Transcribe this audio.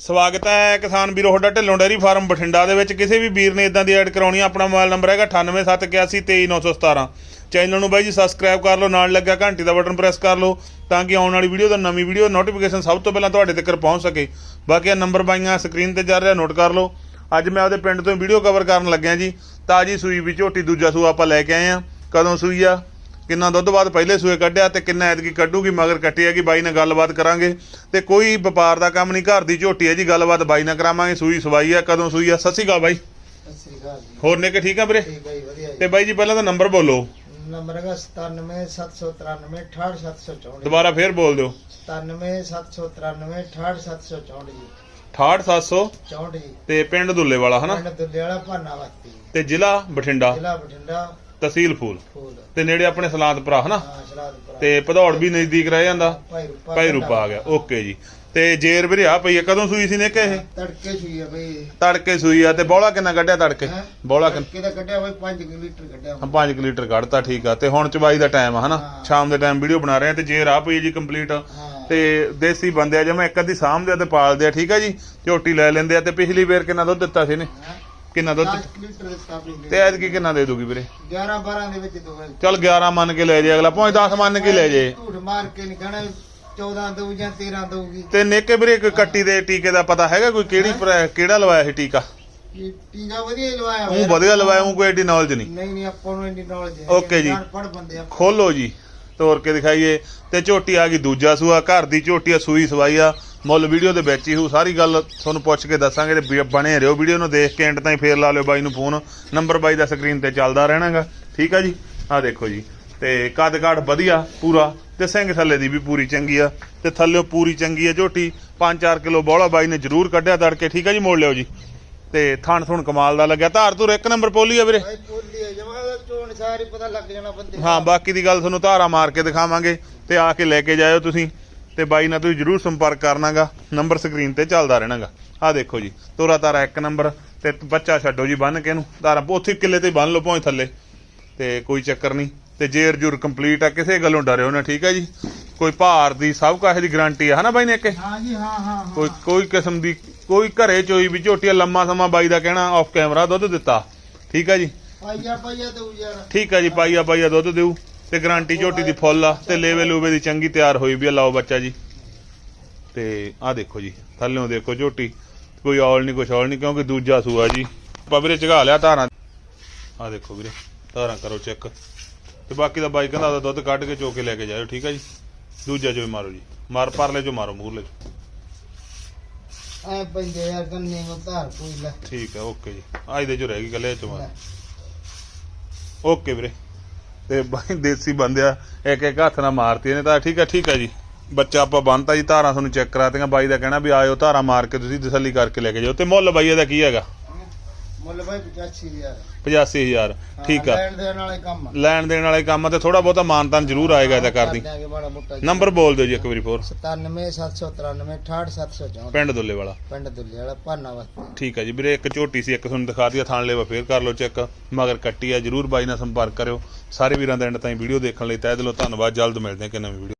ਸਵਾਗਤ ਹੈ ਕਿਸਾਨ ਵੀਰੋ ਤੁਹਾਡਾ ਢਿੱਲੋਂ ਡੈਰੀ ਫਾਰਮ ਬਠਿੰਡਾ ਦੇ ਵਿੱਚ। ਕਿਸੇ ਵੀ ਵੀਰ ਨੇ ਇਦਾਂ ਦੀ ਐਡ ਕਰਾਉਣੀ ਆ, ਆਪਣਾ ਮੋਬਾਈਲ ਨੰਬਰ ਹੈਗਾ 9871823917 ਚੈਨਲ ਨੂੰ ਬਾਈ ਜੀ ਸਬਸਕ੍ਰਾਈਬ ਕਰ ਲਓ ਨਾਲ ਲੱਗਾ ਘੰਟੀ ਦਾ ਬਟਨ ਪ੍ਰੈਸ ਕਰ ਲਓ ਤਾਂ ਕਿ ਆਉਣ ਵਾਲੀ ਵੀਡੀਓ ਦਾ ਨਵੀਂ ਵੀਡੀਓ ਨੋਟੀਫਿਕੇਸ਼ਨ ਸਭ ਤੋਂ ਪਹਿਲਾਂ ਤੁਹਾਡੇ ਤੱਕ ਪਹੁੰਚ ਸਕੇ। ਬਾਕੀ ਆ ਨੰਬਰ ਬਾਈਆਂ ਸਕਰੀਨ ਤੇ ਚੱਲ ਰਿਹਾ ਨੋਟ ਕਰ ਲਓ। ਅੱਜ ਮੈਂ ਉਹਦੇ ਪਿੰਡ ਤੋਂ ਵੀਡੀਓ ਕਵਰ ਕਰਨ ਲੱਗਿਆ ਜੀ। ਤਾਜੀ ਸੂਈ ਵੀ ਝੋਟੀ ਦੂਜਾ ਸੂ ਆਪਾਂ ਲੈ ਕੇ ਆਏ ਆ। ਕਦੋਂ ਸੂਈ ਆ? ਕਿੰਨਾ ਦੁੱਧ ਬਾਅਦ ਪਹਿਲੇ ਸੂਏ ਕੱਢਿਆ ਤੇ ਕਿੰਨਾ ਐਤਕੀ ਕੱਢੂਗੀ ਮਗਰ ਕੱਟੀ ਹੈਗੀ ਬਾਈ ਨਾਲ ਗੱਲਬਾਤ ਕਰਾਂਗੇ। ਤੇ ਕੋਈ ਵਪਾਰ ਦਾ ਕੰਮ ਨਹੀਂ ਘਰ ਦੀ ਝੋਟੀ ਹੈ ਜੀ ਗੱਲਬਾਤ ਬਾਈ ਨਾਲ ਕਰਾਵਾਂਗੇ ਸੂਈ ਸਵਾਈ ਆ ਕਦੋਂ ਸੂਈ ਆ? ਸ਼੍ਰੀ ਅਕਾਲ ਬਾਈ। ਹੋਰ ਨੇ ਕਿ ਠੀਕ ਆ ਵੀਰੇ? ਤੇ ਬਾਈ ਜੀ ਪਹਿਲਾਂ ਤਾਂ ਨੰਬਰ ਬੋਲੋ। ਨੰਬਰ ਹੈਗਾ 97793 68764 ਦੁਬਾਰਾ ਫੇਰ ਬੋਲ ਦਿਓ। 97793 68764 ਜੀ। 68700 64 ਜੀ। ਤੇ ਪਿੰਡ ਦੁੱਲੇ ਵਾਲਾ ਹਨਾ? ਪਿੰਡ ਦੁੱਲੇ ਵਾਲਾ ਭਾਨਾ ਵਸਤੀ ਤੇ ਜ਼ਿਲ੍ਹਾ ਬਠਿੰਡਾ? ਜ਼ਿਲ੍ਹਾ ਬਠਿੰਡਾ। ਤਹਿਸੀਲ ਫੂਲ। ਫੂਲ। ਤੇ ਨੇੜੇ ਆਪਣੇ ਸਲਾਦਪੁਰਾ ਹਨਾ? ਹਾਂ ਤੇ ਭਦੌੜ ਵੀ ਨਜ਼ਦੀਕ ਰਹਿ ਜਾਂਦਾ। ਭਾਈ ਰੂਪਾ ਆ ਗਿਆ। ਓਕੇ ਜੀ। ਤੇ ਜੇਰ ਵੀਰੇ ਆ ਪਈ ਆ। ਕਦੋਂ ਸੂਈ ਸੀ ਨੇ ਕਿ ਇਹ? ਤੜਕੇ ਸੂਈ ਆ ਬਈ। ਤੜਕੇ ਸੂਈ ਆ। ਤੇ ਬੌਲਾ ਕਿੰਨਾ ਕੱਢਿਆ ਤੜਕੇ? ਬੌਲਾ ਕਿੰਨਾ? ਕੱਢਿਆ ਬਈ 5 ਲੀਟਰ ਕੱਢਿਆ ਹਾਂ 5 ਲੀਟਰ ਕੱਢਤਾ ਠੀਕ ਆ। ਤੇ ਹੁਣ ਚਵਾਈ ਦਾ ਟਾਈਮ ਆ ਹਨਾ। ਸ਼ਾਮ ਦੇ ਟਾਈਮ ਵੀਡੀਓ ਬਣਾ ਰਹੇ ਆ ਤੇ ਜੇ ਰਾਹ ਪਈ ਜੀ ਕੰਪਲੀਟ। ਤੇ ਦੇਸੀ ਬੰਦੇ ਆ ਜਿਵੇਂ ਇੱਕ ਅੱਧੀ ਆ ਤੇ ਪਾਲਦੇ ਆ ਠੀਕ ਆ ਜੀ? ਝੋਟੀ ਲੈ ਲੈਂਦੇ ਆ ਤੇ ਪਿਛਲੀ ਵਾਰ ਕਿੰਨਾ ਦੁੱਧ ਦਿੱਤਾ ਸੀ ਨੇ ਕਿੰਨਾ ਦੁੱਧ? 10 ਲੀਟਰ ਦੇ ਸਟਾਪਿੰਗ ਤੇ ਐਤਕੀ ਕਿੰਨਾ ਦੇ ਦੂਗੀ ਵੀਰੇ? 11 12 ਦੇ ਵਿੱਚ ਦੋ ਚੱਲ 11 ਮੰਨ ਕੇ ਲੈ ਜੇ ਅਗਲਾ ਪਹੁੰਚ 10 ਮੰਨ ਕੇ ਲੈ ਜੇ। ਝੂਠ ਮਾਰ ਕੇ ਨਹੀਂ ਕਹਣਾ 14 ਦਊ ਜਾਂ 13 ਦਊਗੀ। ਤੇ ਨੇਕੇ ਵੀਰੇ ਕੋਈ ਕੱਟੀ ਦੇ ਟੀਕੇ ਦਾ ਪਤਾ ਹੈਗਾ ਕੋਈ? ਕਿਹੜੀ ਕਿਹੜਾ ਲਵਾਇਆ ਸੀ ਟੀਕਾ? ਇਹ ਟੀਕਾ ਵਧੀਆ ਹੀ ਲਵਾਇਆ ਉਹ ਵਧੀਆ ਲਵਾਇਆ ਉਹ ਕੋਈ ਐਡੀ ਨੌਲੇਜ ਨਹੀਂ ਨਹੀਂ ਨਹੀਂ ਆਪਾਂ ਨੂੰ ਇੰਨੀ ਨੌਲੇਜ ਹੈ। Okay ਜੀ। ਪੜ ਬੰਦੇ ਆ ਖੋਲੋ ਜੀ ਤੋੜ ਕੇ ਦਿਖਾਈਏ। ਤੇ ਝੋਟੀ ਆ ਗਈ ਦੂਜਾ ਸੂਆ ਘਰ ਦੀ ਝੋਟੀ ਆ ਸੂਈ ਸਵਾਈ ਆ। ਮੁੱਲ ਵੀਡੀਓ ਦੇ ਵਿੱਚ ਹੀ ਹੋ ਸਾਰੀ ਗੱਲ ਤੁਹਾਨੂੰ ਪੁੱਛ ਕੇ ਦੱਸਾਂਗੇ ਤੇ ਬਣੇ ਰਹੋ ਵੀਡੀਓ ਨੂੰ ਦੇਖ ਕੇ ਐਂਡ ਤਾਈਂ ਫੇਰ ਲਾ ਲਿਓ ਬਾਈ ਨੂੰ ਫੋਨ ਨੰਬਰ ਬਾਈ ਦਾ ਸਕਰੀਨ ਤੇ ਚੱਲਦਾ ਰਹਿਣਾਗਾ ਠੀਕ ਆ ਜੀ? ਆ ਦੇਖੋ ਜੀ ਤੇ ਕੱਦ ਕਾਠ ਵਧੀਆ ਪੂਰਾ ਤੇ ਸਿੰਘ ਥੱਲੇ ਦੀ ਵੀ ਪੂਰੀ ਚੰਗੀ ਆ ਤੇ ਥੱਲੇੋਂ ਪੂਰੀ ਚੰਗੀ ਆ ਝੋਟੀ 5-4 ਕਿਲੋ ਬੋਲਾ ਬਾਈ ਨੇ ਜ਼ਰੂਰ ਕੱਢਿਆ ਤੜਕੇ ਠੀਕ ਆ ਜੀ ਮੋੜ ਲਿਓ ਜੀ। ਤੇ ਥਣ ਥੁਣ ਕਮਾਲ ਦਾ ਲੱਗਿਆ ਧਾਰ ਧੁਰ ਇੱਕ ਨੰਬਰ ਪੋਲੀ ਆ ਵੀਰੇ। ਬੋਲੀ ਹੈ ਜਮਾ ਚੋਣ ਸਾਰੀ ਪਤਾ ਲੱਗ ਜਾਣਾ ਬੰਦੇ। ਹਾਂ ਬਾਕੀ ਦੀ ਗੱਲ ਤੁਹਾਨੂੰ ਧਾਰਾ ਮਾਰ ਕੇ ਦਿਖਾਵਾਂਗੇ ਤੇ ਆ ਕੇ ਲੈ ਕੇ ਜਾਇਓ ਤੁਸੀਂ। ਤੇ ਬਾਈ ਨਾਲ ਤੁਸੀਂ ਜਰੂਰ ਸੰਪਰਕ ਕਰਨਾਗਾ ਨੰਬਰ ਸਕਰੀਨ ਤੇ ਚੱਲਦਾ ਰਹਿਣਾਗਾ। ਆ ਦੇਖੋ ਜੀ ਤੋਰਾ ਤਾਰਾ ਇੱਕ ਨੰਬਰ ਤੇ ਬੱਚਾ ਛੱਡੋ ਜੀ ਬੰਨ ਕੇ ਇਹਨੂੰ ਧਾਰਾ ਉੱਥੇ ਕਿੱਲੇ ਤੇ ਬੰਨ ਲਓ ਪਹੁੰਚ ਥੱਲੇ। ਤੇ ਕੋਈ ਚੱਕਰ ਨਹੀਂ ਤੇ ਜੇਰ ਜੁਰ ਕੰਪਲੀਟ ਆ ਕਿਸੇ ਗੱਲੋਂ ਡਰਿਓ ਨਾ ਠੀਕ ਹੈ ਜੀ? ਕੋਈ ਭਾਰ ਦੀ ਸਭ ਕਾਹੇ ਦੀ ਗਾਰੰਟੀ ਆ ਹਨਾ ਬਾਈ ਨੇ ਕਿ ਹਾਂ ਜੀ ਹਾਂ ਹਾਂ। ਕੋਈ ਕੋਈ ਕਿਸਮ ਦੀ ਕੋਈ ਘਰੇ ਚੋਈ ਵੀ ਝੋਟੀਆ ਲੰਮਾ ਸਮਾਂ ਬਾਈ ਦਾ ਕਹਿਣਾ ਆਫ ਕੈਮਰਾ ਦੁੱਧ ਦਿੱਤਾ ਠੀਕ ਹੈ ਜੀ? ਪਾਈਆ ਪਾਈਆ ਦਊ ਯਾਰ। ਠੀਕ ਹੈ ਜੀ ਪਾਈਆ ਪਾਈਆ ਦੁੱਧ ਦਿਓ ਤੇ ਗਾਰੰਟੀ ਝੋਟੀ ਦੀ ਫੁੱਲ ਆ ਤੇ ਲੇਵੇ ਲੂਵੇ ਦੀ ਚੰਗੀ ਤਿਆਰ ਹੋਈ ਵੀ ਆ। ਲਓ ਬੱਚਾ ਜੀ। ਤੇ ਆਹ ਦੇਖੋ ਜੀ ਥੱਲੇੋਂ ਦੇਖੋ ਝੋਟੀ। ਕੋਈ ਔਲ ਨਹੀਂ ਕੁਛ ਔਲ ਨਹੀਂ ਕਿਉਂਕਿ ਦੂਜਾ ਸੂਆ ਜੀ। ਆਪਾਂ ਵੀਰੇ ਚਗਾ ਲਿਆ ਧਾਰਾਂ। ਆਹ ਦੇਖੋ ਵੀਰੇ ਧਾਰਾਂ ਕਰੋ ਚੈੱਕ। ਤੇ ਬਾਕੀ ਦਾ ਬਾਈ ਕਹਿੰਦਾ ਦੁੱਧ ਕੱਢ ਕੇ ਚੋ ਕੇ ਲੈ ਕੇ ਜਾਇਓ ਠੀਕ ਹੈ ਜੀ? ਦੂਜਾ ਜੋ ਮਾਰੋ ਜੀ। ਮਾਰ ਪਰਲੇ ਜੋ ਮਾਰੋ ਮੂਰਲੇ ਚੋਂ। ਐ ਪੈਂਦੇ ਯਾਰ ਗੰਨੇ ਨੂੰ ਧਾਰ ਕੋਈ ਲੈ। ਠੀਕ ਹੈ ਓਕੇ ਜੀ। ਆਹ ਇਹਦੇ ਚੋਂ ਰਹਿ ਗਈ ਗੱਲੇ ਚੋਂ ਮਾਰ। ਓਕੇ ਵੀਰੇ। ਤੇ ਬਾਈ ਦੇਸੀ ਬੰਦਿਆ ਇੱਕ ਇੱਕ ਹੱਥ ਨਾਲ ਮਾਰਤੀ ਇਹਨੇ ਤਾਂ। ਠੀਕ ਆ ਠੀਕ ਆ ਜੀ। ਬੱਚਾ ਆਪਾਂ ਬੰਨਤਾ ਜੀ, ਧਾਰਾਂ ਤੁਹਾਨੂੰ ਚੈੱਕ ਕਰਾਤੀਆਂ। ਬਾਈ ਦਾ ਕਹਿਣਾ ਵੀ ਆਇਓ ਧਾਰਾਂ ਮਾਰ ਕੇ ਤੁਸੀਂ ਤਸੱਲੀ ਕਰਕੇ ਲੈ ਕੇ ਜਾਓ। ਤੇ ਮੁੱਲ ਬਾਈ ਇਹਦਾ ਕੀ ਹੈਗਾ? ਮੁੱਲ ਭਾਈ 85 ਯਾਰ 85000 ਠੀਕ ਆ। ਲੈਣ ਦੇਣ ਵਾਲੇ ਕੰਮ ਆ। ਲੈਣ ਦੇਣ ਵਾਲੇ ਕੰਮ ਆ ਤੇ ਥੋੜਾ ਬਹੁਤਾ ਮਾਨਤਾਨ ਜ਼ਰੂਰ ਆਏਗਾ ਇਹਦਾ ਕਰਦੀ। ਨੰਬਰ ਬੋਲ ਦਿਓ ਜੀ ਇੱਕ ਵਾਰੀ ਫੋਰ 97793 68764 ਪਿੰਡ ਦੁੱਲੇ ਵਾਲਾ। ਪਿੰਡ ਦੁੱਲੇ ਵਾਲਾ ਭਾਨਾ ਵਸਤੀ। ਠੀਕ ਹੈ ਜੀ ਵੀਰੇ ਇੱਕ ਝੋਟੀ ਸੀ ਇੱਕ ਤੁਹਾਨੂੰ ਦਿਖਾ ਦਿਆ ਥਾਣ ਲੈਵਾ ਫੇਰ ਕਰ ਲਓ ਚੈੱਕ। ਮਗਰ ਕੱਟੀ ਆ ਜਰੂਰ ਬਾਈ ਨਾਲ ਸੰਪਰਕ ਕਰਿਓ। ਸਾਰੇ ਵੀਰਾਂ ਦਾ ਐਂਡ ਤਾਈਂ ਵੀਡੀਓ ਦੇਖਣ ਲਈ ਤਹਿ ਦਿਲੋਂ ਧੰਨਵਾਦ ਜਲਦ ਮਿਲਦੇ ਹਾਂ ਕਿ ਨਵੀਂ ਵੀਡੀਓ